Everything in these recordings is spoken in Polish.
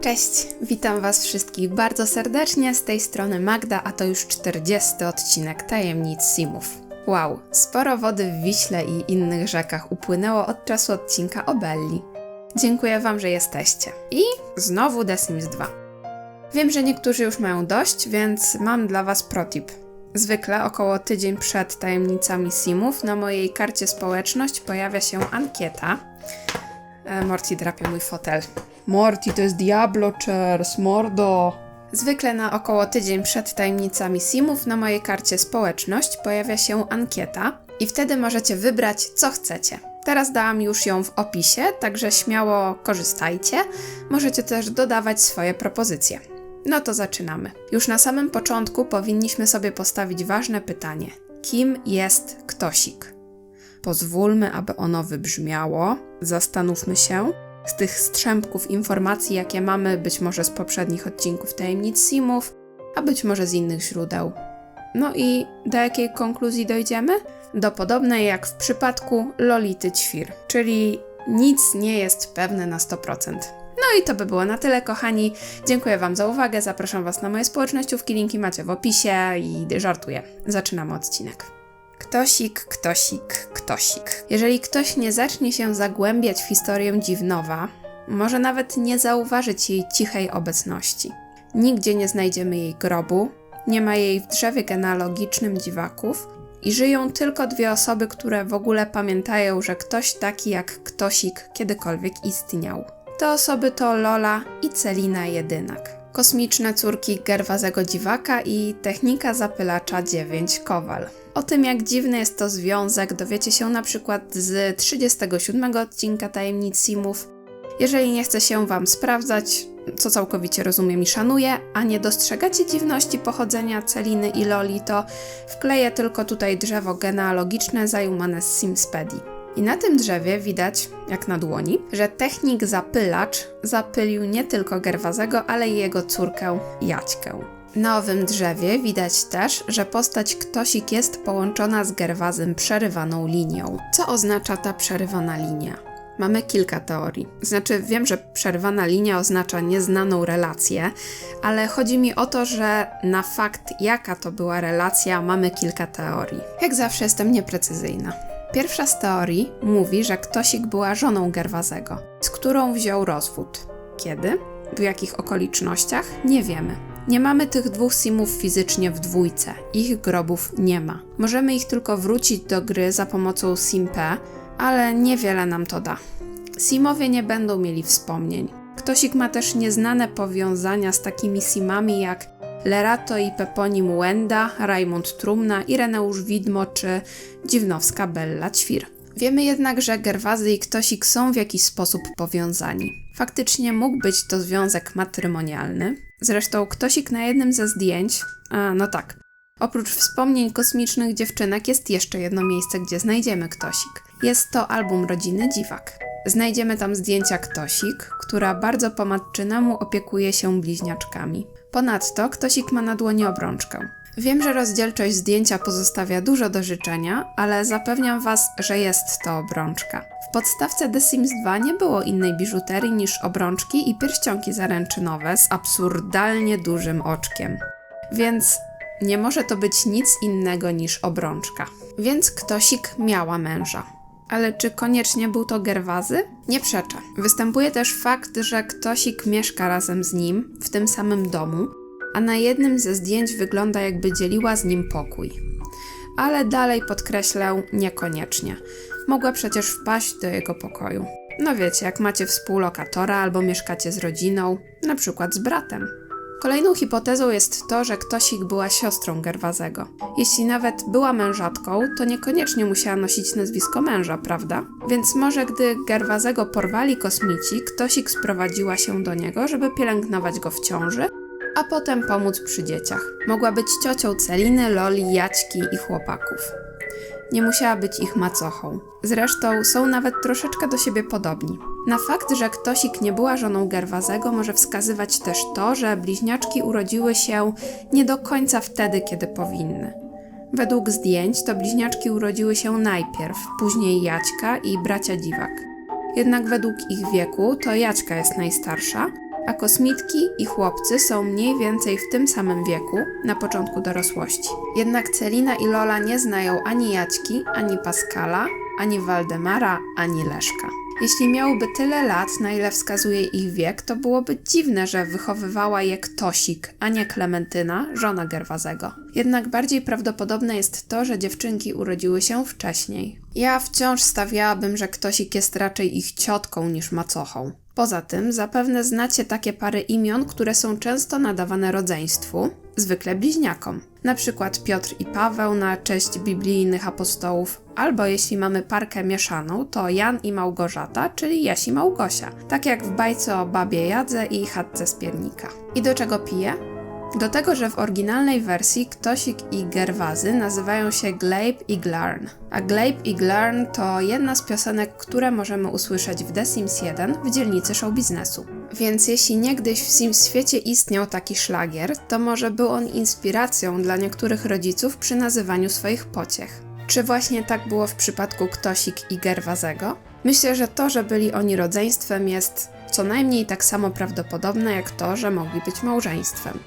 Cześć, witam Was wszystkich bardzo serdecznie. Z tej strony Magda, a to już 40 odcinek Tajemnic Simów. Wow, sporo wody w Wiśle i innych rzekach upłynęło od czasu odcinka o Belli. Dziękuję Wam, że jesteście. I znowu The Sims 2. Wiem, że niektórzy już mają dość, więc mam dla Was protip. Zwykle około tydzień przed tajemnicami Simów na mojej karcie społeczność pojawia się ankieta. E, Morty drapie mój fotel. Morty, to jest Diablo Chairs, mordo! Zwykle na około tydzień przed tajemnicami Simów na mojej karcie społeczność pojawia się ankieta i wtedy możecie wybrać co chcecie. Teraz dałam już ją w opisie, także śmiało korzystajcie. Możecie też dodawać swoje propozycje. No to zaczynamy. Już na samym początku powinniśmy sobie postawić ważne pytanie: kim jest Ktosik? Pozwólmy, aby ono wybrzmiało. Zastanówmy się. Z tych strzępków informacji, jakie mamy, być może z poprzednich odcinków Tajemnic Simów, a być może z innych źródeł. No i do jakiej konkluzji dojdziemy? Do podobnej jak w przypadku Lolity Ćwir, czyli nic nie jest pewne na 100%. No i to by było na tyle, kochani. Dziękuję Wam za uwagę. Zapraszam Was na moje społecznościówki, linki macie w opisie i żartuję. Zaczynamy odcinek. Ktosik, ktosik, ktosik. Jeżeli ktoś nie zacznie się zagłębiać w historię Dziwnowa, może nawet nie zauważyć jej cichej obecności. Nigdzie nie znajdziemy jej grobu, nie ma jej w drzewie genealogicznym dziwaków i żyją tylko dwie osoby, które w ogóle pamiętają, że ktoś taki jak Ktosik kiedykolwiek istniał. Te osoby to Lola i Celina Jedynak. Kosmiczne córki Gerwazego Dziwaka i technika zapylacza 9 Kowal. O tym, jak dziwny jest to związek, dowiecie się na przykład z 37 odcinka Tajemnic Simów. Jeżeli nie chce się Wam sprawdzać, co całkowicie rozumiem i szanuję, a nie dostrzegacie dziwności pochodzenia Celiny i Loli, to wkleję tylko tutaj drzewo genealogiczne zajumane z Simspedii. I na tym drzewie widać, jak na dłoni, że technik zapylacz zapylił nie tylko Gerwazego, ale i jego córkę Jaćkę. Na owym drzewie widać też, że postać Ktosik jest połączona z Gerwazem przerywaną linią. Co oznacza ta przerywana linia? Mamy kilka teorii. Znaczy, wiem, że przerywana linia oznacza nieznaną relację, ale chodzi mi o to, że na fakt, jaka to była relacja, mamy kilka teorii. Jak zawsze jestem nieprecyzyjna. Pierwsza z teorii mówi, że Ktosik była żoną Gerwazego, z którą wziął rozwód. Kiedy? W jakich okolicznościach? Nie wiemy. Nie mamy tych dwóch simów fizycznie w dwójce, ich grobów nie ma. Możemy ich tylko wrócić do gry za pomocą simp, ale niewiele nam to da. Simowie nie będą mieli wspomnień. Ktosik ma też nieznane powiązania z takimi simami jak Lerato i Peponim Łenda, Raimund Trumna, Ireneusz Widmo czy Dziwnowska Bella Ćwir. Wiemy jednak, że Gerwazy i Ktosik są w jakiś sposób powiązani. Faktycznie mógł być to związek matrymonialny. Zresztą Ktosik na jednym ze zdjęć, a no tak, oprócz wspomnień kosmicznych dziewczynek jest jeszcze jedno miejsce, gdzie znajdziemy Ktosik. Jest to album rodziny Dziwak. Znajdziemy tam zdjęcia Ktosik, która bardzo po matczynemu opiekuje się bliźniaczkami. Ponadto Ktosik ma na dłoni obrączkę. Wiem, że rozdzielczość zdjęcia pozostawia dużo do życzenia, ale zapewniam Was, że jest to obrączka. W podstawce The Sims 2 nie było innej biżuterii niż obrączki i pierścionki zaręczynowe z absurdalnie dużym oczkiem. Więc nie może to być nic innego niż obrączka. Więc Ktosik miała męża. Ale czy koniecznie był to Gerwazy? Nie przeczę. Występuje też fakt, że Ktosik mieszka razem z nim w tym samym domu, a na jednym ze zdjęć wygląda jakby dzieliła z nim pokój. Ale dalej podkreślę, niekoniecznie. Mogła przecież wpaść do jego pokoju. No wiecie, jak macie współlokatora albo mieszkacie z rodziną, na przykład z bratem. Kolejną hipotezą jest to, że Ktosik była siostrą Gerwazego. Jeśli nawet była mężatką, to niekoniecznie musiała nosić nazwisko męża, prawda? Więc może gdy Gerwazego porwali kosmici, Ktosik sprowadziła się do niego, żeby pielęgnować go w ciąży, a potem pomóc przy dzieciach. Mogła być ciocią Celiny, Loli, Jaćki i chłopaków. Nie musiała być ich macochą. Zresztą są nawet troszeczkę do siebie podobni. Na fakt, że Ktosik nie była żoną Gerwazego może wskazywać też to, że bliźniaczki urodziły się nie do końca wtedy, kiedy powinny. Według zdjęć to bliźniaczki urodziły się najpierw, później Jaćka i bracia Dziwak. Jednak według ich wieku to Jaćka jest najstarsza, a kosmitki i chłopcy są mniej więcej w tym samym wieku, na początku dorosłości. Jednak Celina i Lola nie znają ani Jaćki, ani Pascala, ani Waldemara, ani Leszka. Jeśli miałyby tyle lat, na ile wskazuje ich wiek, to byłoby dziwne, że wychowywała je Ktosik, a nie Klementyna, żona Gerwazego. Jednak bardziej prawdopodobne jest to, że dziewczynki urodziły się wcześniej. Ja wciąż stawiałabym, że Ktosik jest raczej ich ciotką niż macochą. Poza tym, zapewne znacie takie pary imion, które są często nadawane rodzeństwu, zwykle bliźniakom. Na przykład Piotr i Paweł na cześć biblijnych apostołów, albo jeśli mamy parkę mieszaną, to Jan i Małgorzata, czyli Jaś i Małgosia, tak jak w bajce o babie Jadze i chatce z piernika. I do czego pije? Do tego, że w oryginalnej wersji Ktosik i Gerwazy nazywają się Glabe i Glarn. A Glabe i Glarn to jedna z piosenek, które możemy usłyszeć w The Sims 1 w dzielnicy show biznesu. Więc jeśli niegdyś w Sims świecie istniał taki szlagier, to może był on inspiracją dla niektórych rodziców przy nazywaniu swoich pociech. Czy właśnie tak było w przypadku Ktosik i Gerwazego? Myślę, że to, że byli oni rodzeństwem jest co najmniej tak samo prawdopodobne jak to, że mogli być małżeństwem.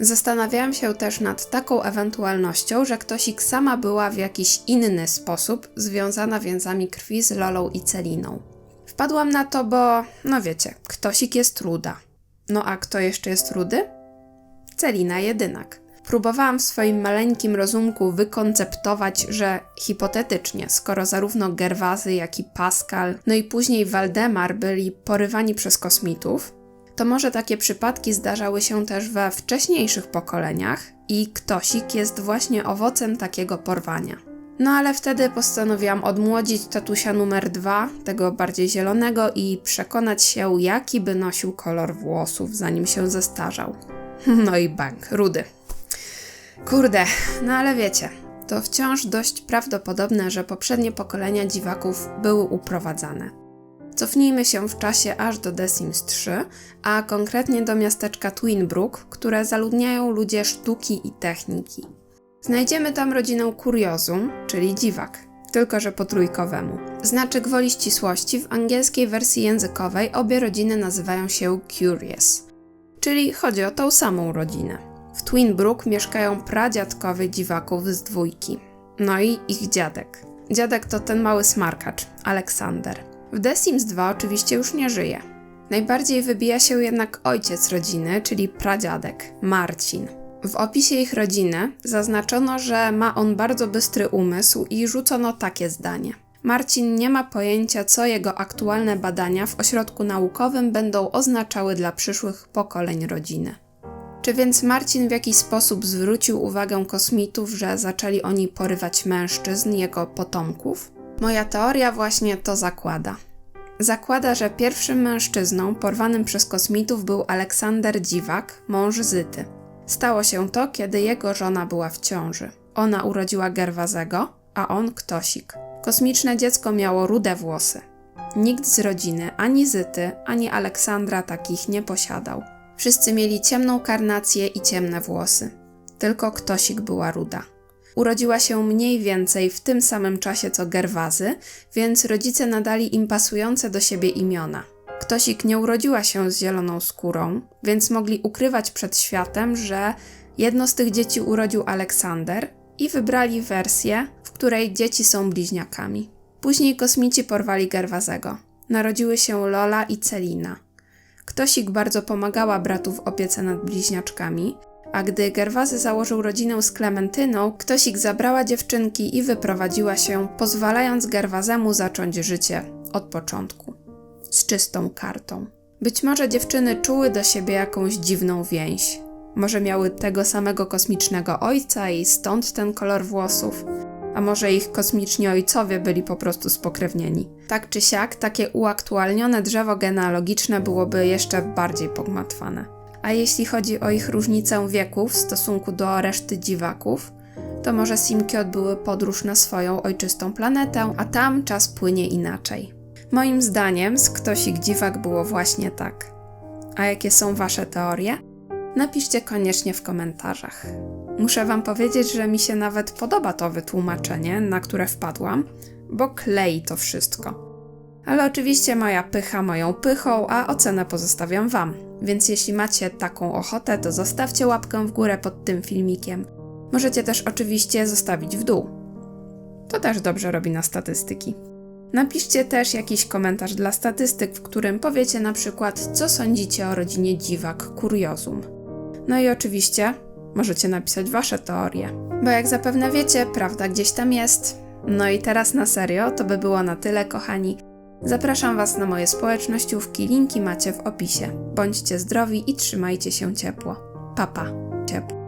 Zastanawiałam się też nad taką ewentualnością, że Ktosik sama była w jakiś inny sposób związana więzami krwi z Lolą i Celiną. Wpadłam na to, bo, no wiecie, Ktosik jest ruda. No a kto jeszcze jest rudy? Celina jedynak. Próbowałam w swoim maleńkim rozumku wykonceptować, że hipotetycznie, skoro zarówno Gerwazy, jak i Pascal, no i później Waldemar byli porywani przez kosmitów, to może takie przypadki zdarzały się też we wcześniejszych pokoleniach i Ktosik jest właśnie owocem takiego porwania. No ale wtedy postanowiłam odmłodzić tatusia numer dwa, tego bardziej zielonego, i przekonać się, jaki by nosił kolor włosów, zanim się zestarzał. No i bank, rudy. Kurde, no ale wiecie, to wciąż dość prawdopodobne, że poprzednie pokolenia dziwaków były uprowadzane. Cofnijmy się w czasie aż do The Sims 3, a konkretnie do miasteczka Twinbrook, które zaludniają ludzie sztuki i techniki. Znajdziemy tam rodzinę Kuriozum, czyli dziwak, tylko że po trójkowemu. Znaczy gwoli ścisłości, w angielskiej wersji językowej obie rodziny nazywają się Curious, czyli chodzi o tą samą rodzinę. W Twinbrook mieszkają pradziadkowie dziwaków z dwójki, no i ich dziadek. Dziadek to ten mały smarkacz, Aleksander. W The Sims 2 oczywiście już nie żyje. Najbardziej wybija się jednak ojciec rodziny, czyli pradziadek, Marcin. W opisie ich rodziny zaznaczono, że ma on bardzo bystry umysł i rzucono takie zdanie. Marcin nie ma pojęcia, co jego aktualne badania w ośrodku naukowym będą oznaczały dla przyszłych pokoleń rodziny. Czy więc Marcin w jakiś sposób zwrócił uwagę kosmitów, że zaczęli oni porywać mężczyzn, jego potomków? Moja teoria właśnie to zakłada. Zakłada, że pierwszym mężczyzną porwanym przez kosmitów był Aleksander Dziwak, mąż Zyty. Stało się to, kiedy jego żona była w ciąży. Ona urodziła Gerwazego, a on Ktosik. Kosmiczne dziecko miało rude włosy. Nikt z rodziny, ani Zyty, ani Aleksandra takich nie posiadał. Wszyscy mieli ciemną karnację i ciemne włosy. Tylko Ktosik była ruda. Urodziła się mniej więcej w tym samym czasie co Gerwazy, więc rodzice nadali im pasujące do siebie imiona. Ktosik nie urodziła się z zieloną skórą, więc mogli ukrywać przed światem, że jedno z tych dzieci urodził Aleksander i wybrali wersję, w której dzieci są bliźniakami. Później kosmici porwali Gerwazego. Narodziły się Lola i Celina. Ktosik bardzo pomagała bratu w opiece nad bliźniaczkami, a gdy Gerwazy założył rodzinę z Klementyną, Ktosik zabrała dziewczynki i wyprowadziła się, pozwalając Gerwazemu zacząć życie od początku. Z czystą kartą. Być może dziewczyny czuły do siebie jakąś dziwną więź. Może miały tego samego kosmicznego ojca i stąd ten kolor włosów. A może ich kosmiczni ojcowie byli po prostu spokrewnieni. Tak czy siak, takie uaktualnione drzewo genealogiczne byłoby jeszcze bardziej pogmatwane. A jeśli chodzi o ich różnicę wieku w stosunku do reszty dziwaków, to może simki odbyły podróż na swoją ojczystą planetę, a tam czas płynie inaczej. Moim zdaniem z Ktosik Dziwak było właśnie tak. A jakie są Wasze teorie? Napiszcie koniecznie w komentarzach. Muszę Wam powiedzieć, że mi się nawet podoba to wytłumaczenie, na które wpadłam, bo klei to wszystko. Ale oczywiście moja pycha moją pychą, a ocenę pozostawiam Wam. Więc jeśli macie taką ochotę, to zostawcie łapkę w górę pod tym filmikiem. Możecie też oczywiście zostawić w dół. To też dobrze robi na statystyki. Napiszcie też jakiś komentarz dla statystyk, w którym powiecie na przykład, co sądzicie o rodzinie dziwak kuriozum. No i oczywiście możecie napisać wasze teorie, bo jak zapewne wiecie, prawda gdzieś tam jest. No i teraz na serio, to by było na tyle, kochani. Zapraszam Was na moje społecznościówki, linki macie w opisie. Bądźcie zdrowi i trzymajcie się ciepło. Papa, ciepło.